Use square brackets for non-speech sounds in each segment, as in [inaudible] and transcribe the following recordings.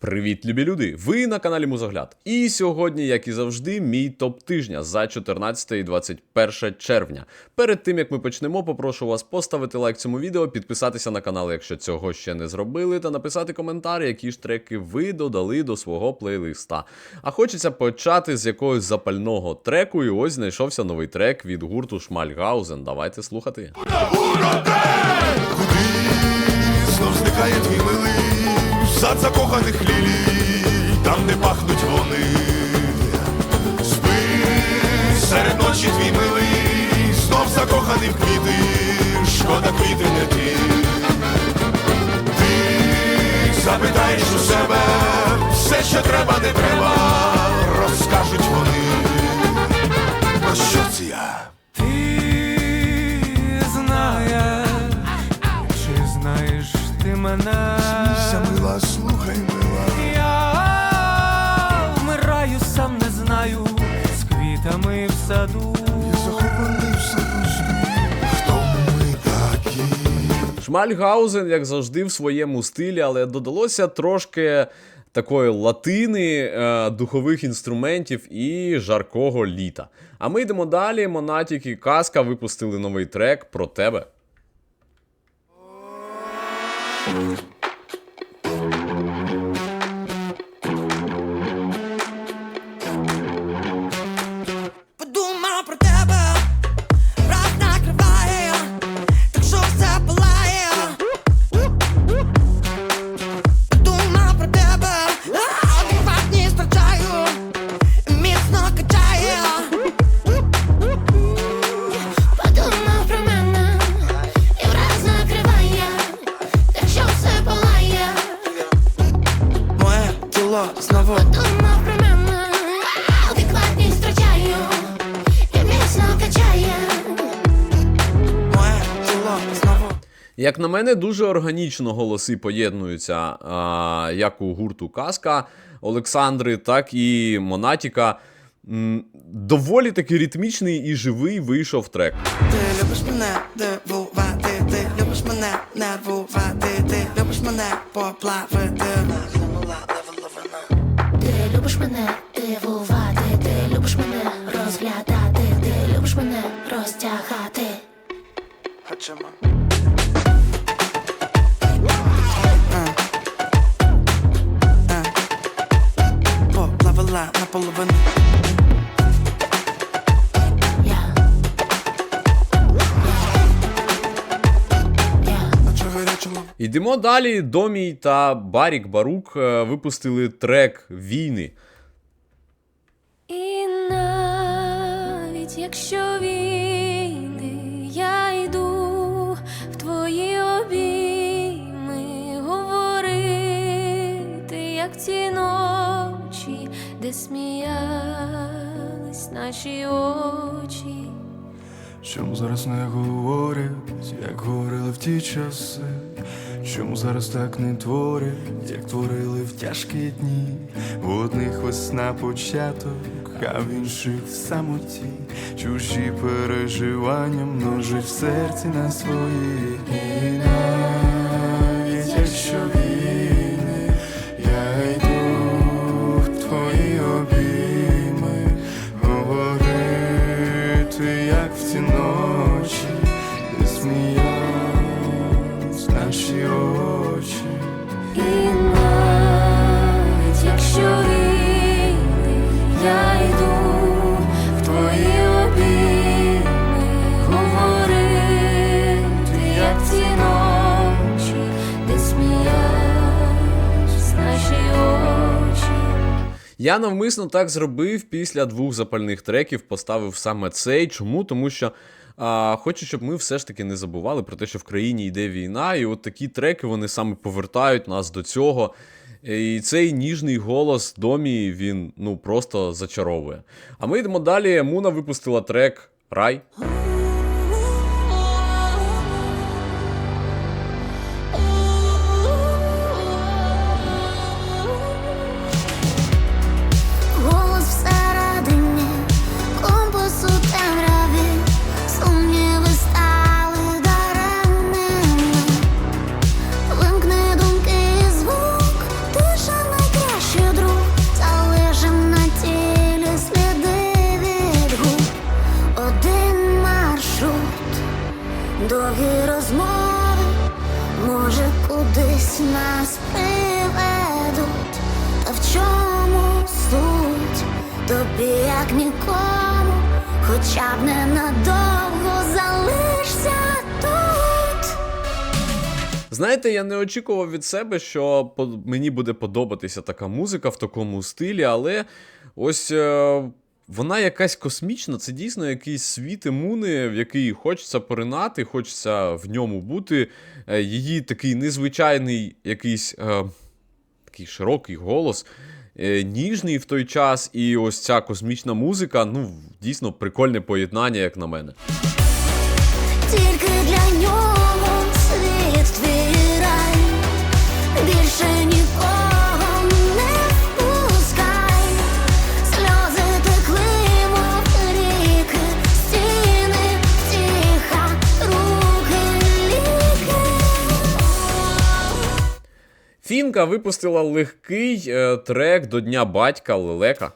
Привіт, любі люди! Ви на каналі Музогляд. І сьогодні, як і завжди, мій топ тижня за 14 і 21 червня. Перед тим як ми почнемо, попрошу вас поставити лайк цьому відео, підписатися на канал, якщо цього ще не зробили, та написати коментар, які ж треки ви додали до свого плейлиста. А хочеться почати з якогось запального треку, і ось знайшовся новий трек від гурту Шмальгаузен. Давайте слухати. Куди знов зникає твій милий сад закоханих лілій, там не пахнуть вони. Спи серед ночі твій милий, знов закоханий в квіти, шкода квіти не ти. Ти запитаєш у себе, все, що треба, не треба, розкажуть вони. Про що це я? Ти знаєш, чи знаєш ти мене? Саду. Захований в саду Хто ми такі? Шмальгаузен, як завжди, в своєму стилі, але додалося трошки такої латини, е, духових інструментів і жаркого літа. А ми йдемо далі. Монатік і Казка випустили новий трек про тебе. Як на мене, дуже органічно голоси поєднуються а, як у гурту Казка Олександри, так і Монатіка. М, Доволі таки ритмічний і живий вийшов трек. Ти любиш мене дивувати, ти любиш мене нервувати, ти любиш мене поплавити. Ти любиш мене дивувати, ти любиш мене розглядати, ти любиш мене розтягати. Хочемо. Поплавила наполовину. Йдемо далі. Домій та Барік Барук е, випустили трек Війни. І навіть якщо війни, я йду в твої обійми говорити, як ті ночі, де сміялись наші очі. Чому зараз не говорять, як говорили в ті часи? Чому зараз так не творять, як творили в тяжкі дні? В одних весна початок, а в інших в самоті. Чужі переживання множить в серці на свої. І Я навмисно так зробив після двох запальних треків, поставив саме цей. Чому? Тому що а, хочу, щоб ми все ж таки не забували про те, що в країні йде війна, і от такі треки вони саме повертають нас до цього. І цей ніжний голос домі він ну просто зачаровує. А ми йдемо далі. Муна випустила трек Рай. Хоча б ненадовго залишся тут. Знаєте, я не очікував від себе, що мені буде подобатися така музика в такому стилі, але ось е, вона якась космічна, це дійсно якийсь світ імуни, в який хочеться поринати, хочеться в ньому бути. Е, її такий незвичайний якийсь е, такий широкий голос. Е, Ніжний в той час, і ось ця космічна музика, ну дійсно прикольне поєднання, як на мене. Тільки для нього Фінка випустила легкий е, трек до Дня батька Лелека.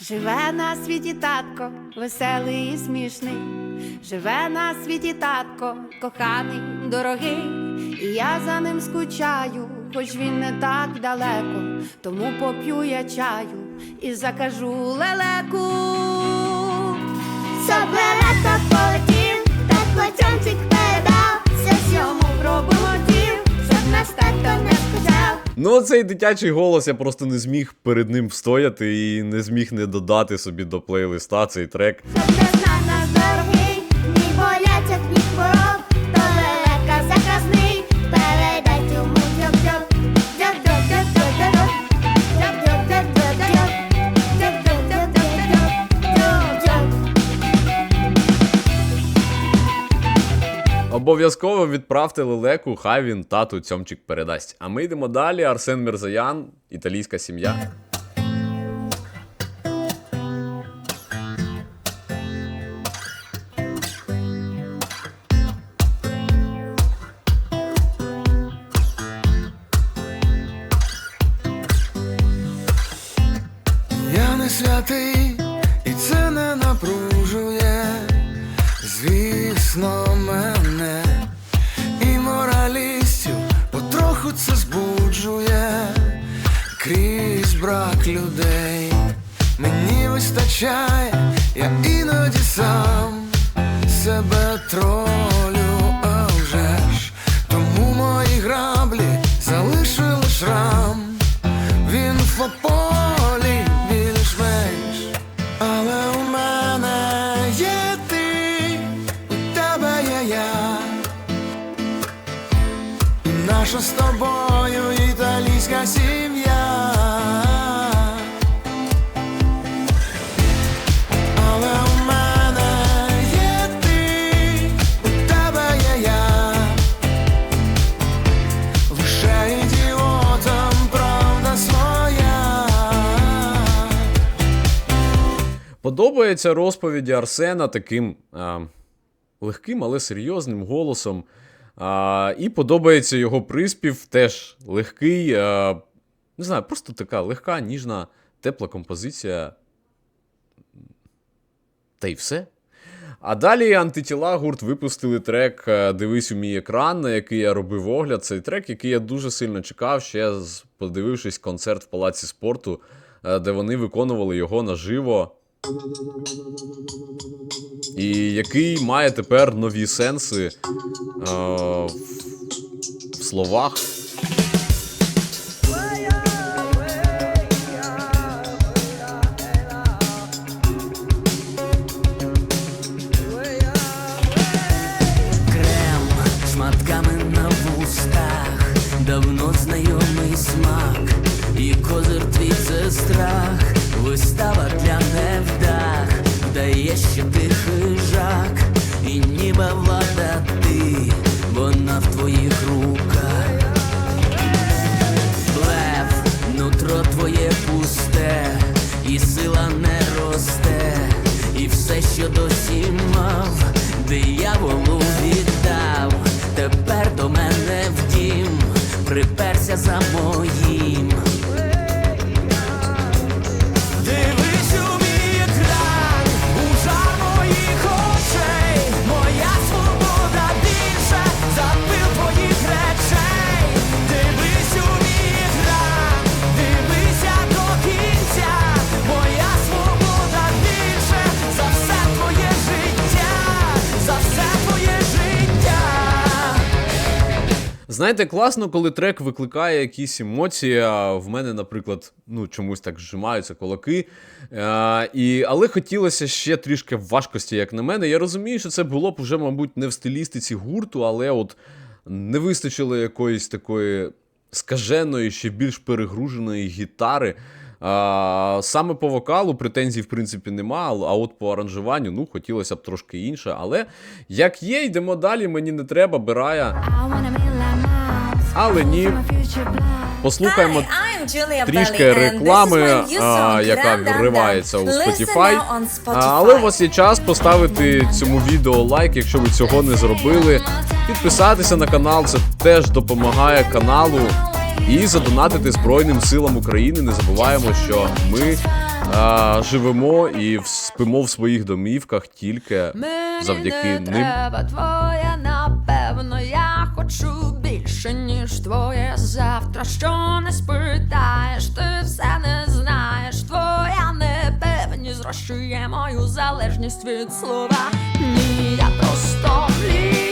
Живе на світі татко, веселий і смішний. Живе на світі татко, коханий, дорогий. І я за ним скучаю, хоч він не так далеко. Тому поп'ю я чаю і закажу лелеку. Соберета полетів, так котенчик Ну, цей дитячий голос я просто не зміг перед ним встояти і не зміг не додати собі до плейлиста цей трек. Обов'язково відправте лелеку, хай він тату цьомчик передасть. А ми йдемо далі. Арсен Мірзаян, італійська сім'я. Людей. Мені вистачає, я іноді сам себе тролю, Подобається розповіді Арсена таким а, легким, але серйозним голосом. А, і подобається його приспів, теж легкий. А, не знаю, просто така легка, ніжна, тепла композиція. Та й все. А далі антитіла гурт випустили трек е, Дивись у мій екран, на який я робив огляд. Цей трек, який я дуже сильно чекав, ще подивившись концерт в палаці спорту, е, де вони виконували його наживо. І який має тепер нові сенси е, в, словах. Приперся за моїм. Знаєте, класно, коли трек викликає якісь емоції. а В мене, наприклад, ну чомусь так зжимаються кулаки. Е, і, але хотілося ще трішки важкості, як на мене. Я розумію, що це було б вже, мабуть, не в стилістиці гурту, але от не вистачило якоїсь такої скаженої, ще більш перегруженої гітари. А, саме по вокалу претензій, в принципі, нема, а от по аранжуванню, ну, хотілося б трошки інше. Але як є, йдемо далі, мені не треба, бирає. Але ні. Послухаємо трішки реклами, а, яка вривається у Spotify. А, але у вас є час поставити цьому відео лайк, якщо ви цього не зробили. Підписатися на канал, це теж допомагає каналу. І задонатити Збройним силам України. Не забуваємо, що ми а, живемо і в- спимо в своїх домівках тільки завдяки не ним. Треба твоє, напевно, я хочу більше, ніж твоє завтра. Що не спитаєш, ти все не знаєш. Твоя непевність зрощує мою залежність від слова. Ні, я просто мрію,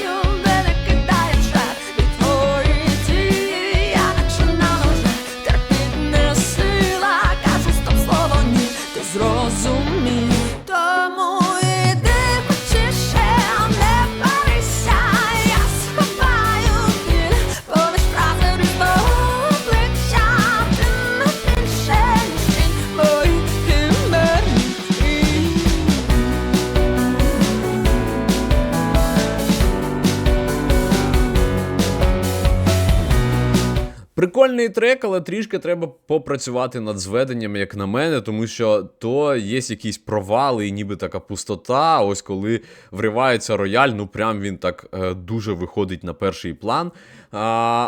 Прикольний трек, але трішки треба попрацювати над зведенням, як на мене, тому що то є якісь провали і ніби така пустота. Ось коли вривається рояль, ну прям він так е, дуже виходить на перший план. А,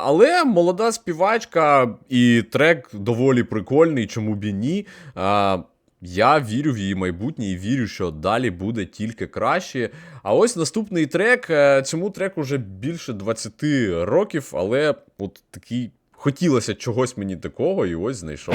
але молода співачка і трек доволі прикольний, чому б і ні. А, я вірю в її майбутнє і вірю, що далі буде тільки краще. А ось наступний трек. е, Цьому треку вже більше 20 років, але от такий хотілося чогось мені такого, і ось знайшов.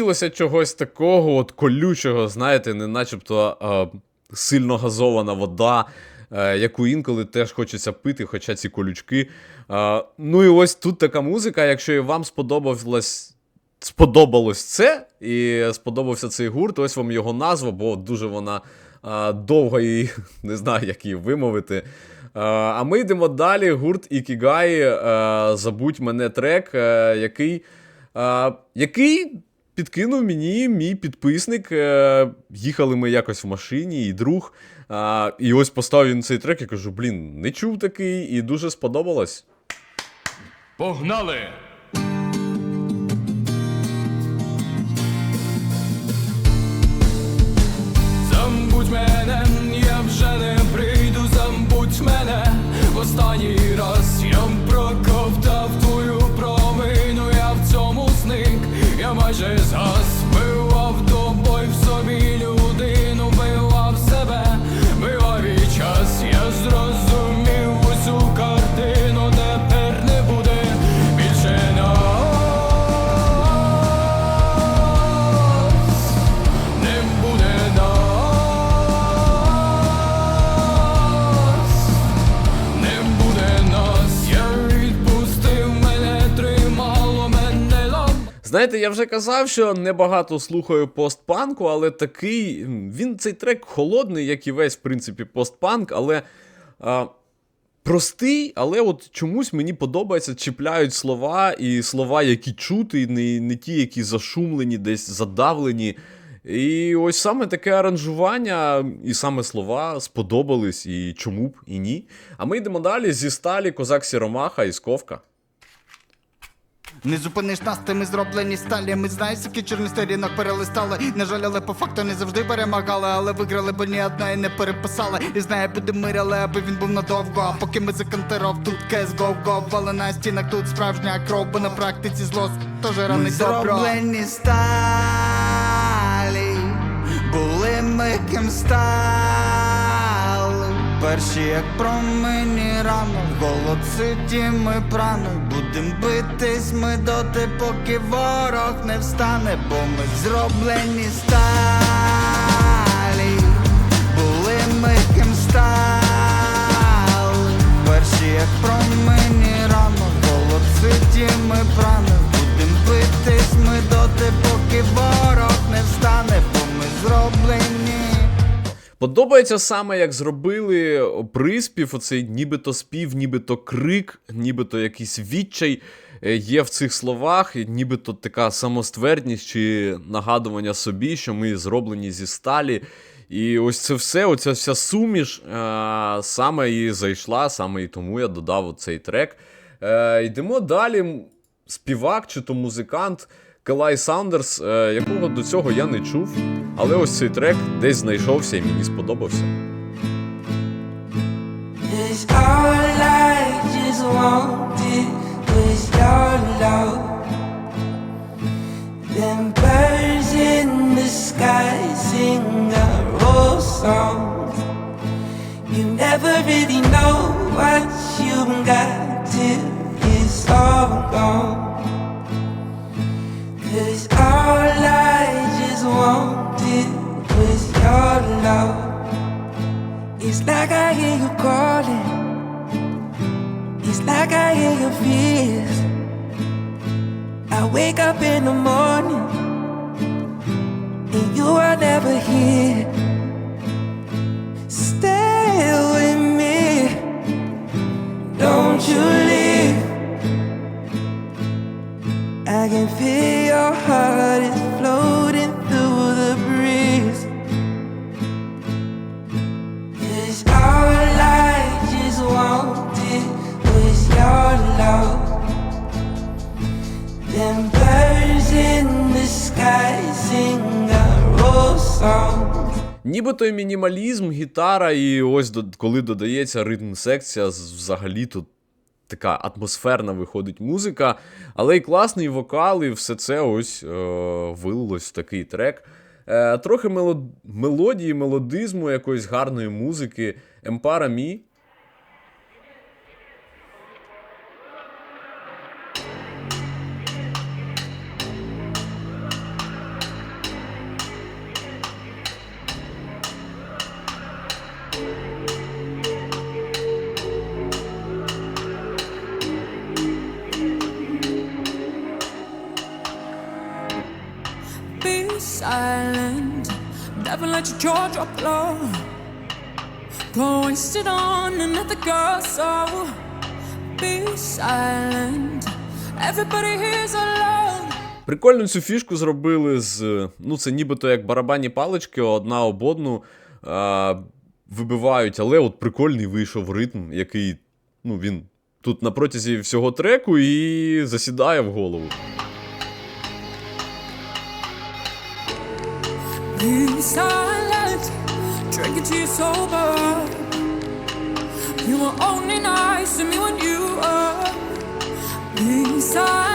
Хотілося чогось такого, от колючого, знаєте, не начебто е, сильно газована вода, е, яку інколи теж хочеться пити, хоча ці колючки. Е, ну і ось тут така музика. Якщо і вам сподобалось, сподобалось це, і сподобався цей гурт, ось вам його назва, бо дуже вона е, довга і [laughs] не знаю, як її вимовити. Е, а ми йдемо далі. Гурт Ікігай, е, забудь мене трек, е, який. Який підкинув мені мій підписник. Е, їхали ми якось в машині, і друг. І ось поставив він цей трек. Я кажу: блін, не чув такий, і дуже сподобалось. Погнали! Знаєте, я вже казав, що небагато слухаю постпанку, але такий. Він цей трек холодний, як і весь, в принципі, постпанк, але. А, Простий, але от чомусь мені подобається, чіпляють слова, і слова, які чути, не, не ті, які зашумлені, десь задавлені. І ось саме таке аранжування, і саме слова сподобались, і чому б і ні. А ми йдемо далі зі сталі Козак Сіромаха і Сковка. Не зупиниш нас, ти ми зроблені сталі. Ми знаєш, які чорний сторінок перелистали. На жаль, але по факту не завжди перемагали, але виграли, бо ні одної не переписали. І знає, буде мир, але аби він був надовго. А поки ми закантеров, тут кес го го Але на стінах тут справжня кров, бо на практиці зло тож ранить добро. Зроблені сталі, були ми ким стали. Перші, як промені рано, голод ситі ми прано. Будем битись ми доти, поки ворог не встане, бо ми зроблені сталі, були ми ким стали. Перші, як промені рано, голод ситі ми прано. Будем битись ми доти, поки ворог не встане, бо ми зроблені. Подобається саме, як зробили приспів, оцей нібито спів, нібито крик, нібито якийсь відчай е, є в цих словах, нібито така самоствердність чи нагадування собі, що ми зроблені зі сталі. І ось це все, оця вся суміш е, саме і зайшла, саме і тому я додав цей трек. Е, йдемо далі. Співак чи то музикант Келай Саундерс, е, якого до цього я не чув. Але ось цей трек десь знайшовся і мені сподобався. Till it's all gone. Calling. It's like I hear your fears. I wake up in the morning and you are never here. Stay with me. Don't you leave. I can feel your heart is Нібито і мінімалізм, гітара, і ось коли додається ритм секція, взагалі тут така атмосферна виходить музика, але й класний вокал, і все це ось е, вилилось в такий трек. Е, трохи мелод... мелодії, мелодизму, якоїсь гарної музики. Емпара Мі. Silent, never let your jaw drop low. Waste on another girl, so be silent. Everybody here's alone. Прикольно цю фішку зробили з. Ну, це нібито як барабанні палички, одна об одну а, вибивають, але от прикольний вийшов ритм, який, ну, він тут на протязі всього треку і засідає в голову. in silence, drinking to you sober. You were only nice to me when you were inside.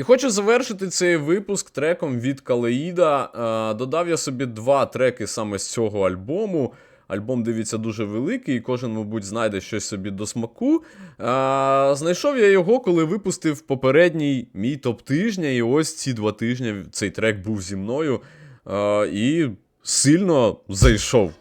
І хочу завершити цей випуск треком від Калеїда. Е, Додав я собі два треки саме з цього альбому. Альбом дивіться дуже великий, і кожен, мабуть, знайде щось собі до смаку. А, знайшов я його, коли випустив попередній мій топ тижня, і ось ці два тижні цей трек був зі мною а, і сильно зайшов.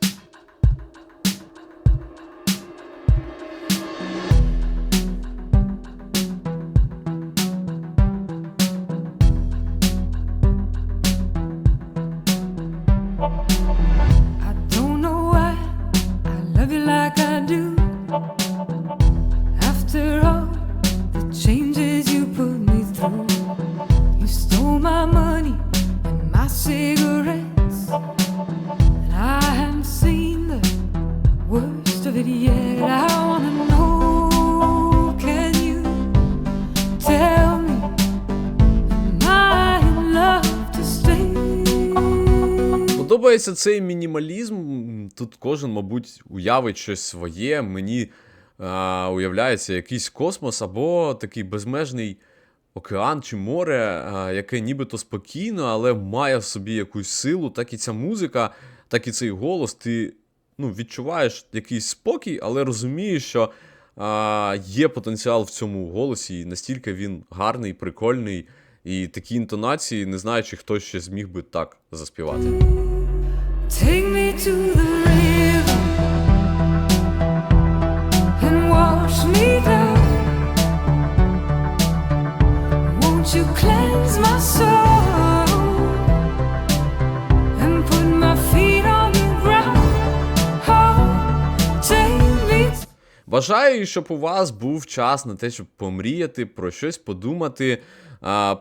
Подобається цей мінімалізм. Тут кожен, мабуть, уявить щось своє. Мені а, уявляється якийсь космос або такий безмежний океан чи море, а, яке нібито спокійно, але має в собі якусь силу. Так і ця музика, так і цей голос. Ти ну, відчуваєш якийсь спокій, але розумієш, що а, є потенціал в цьому голосі, і настільки він гарний, прикольний. І такі інтонації, не знаю, чи хтось ще зміг би так заспівати. Take me to the river and wash me down. Won't you cleanse my soul Бажаю, щоб у вас був час на те, щоб помріяти, про щось подумати,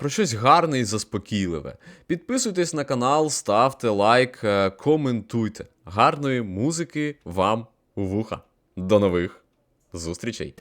про щось гарне і заспокійливе. Підписуйтесь на канал, ставте лайк, е, коментуйте. Гарної музики вам у вуха. До нових зустрічей!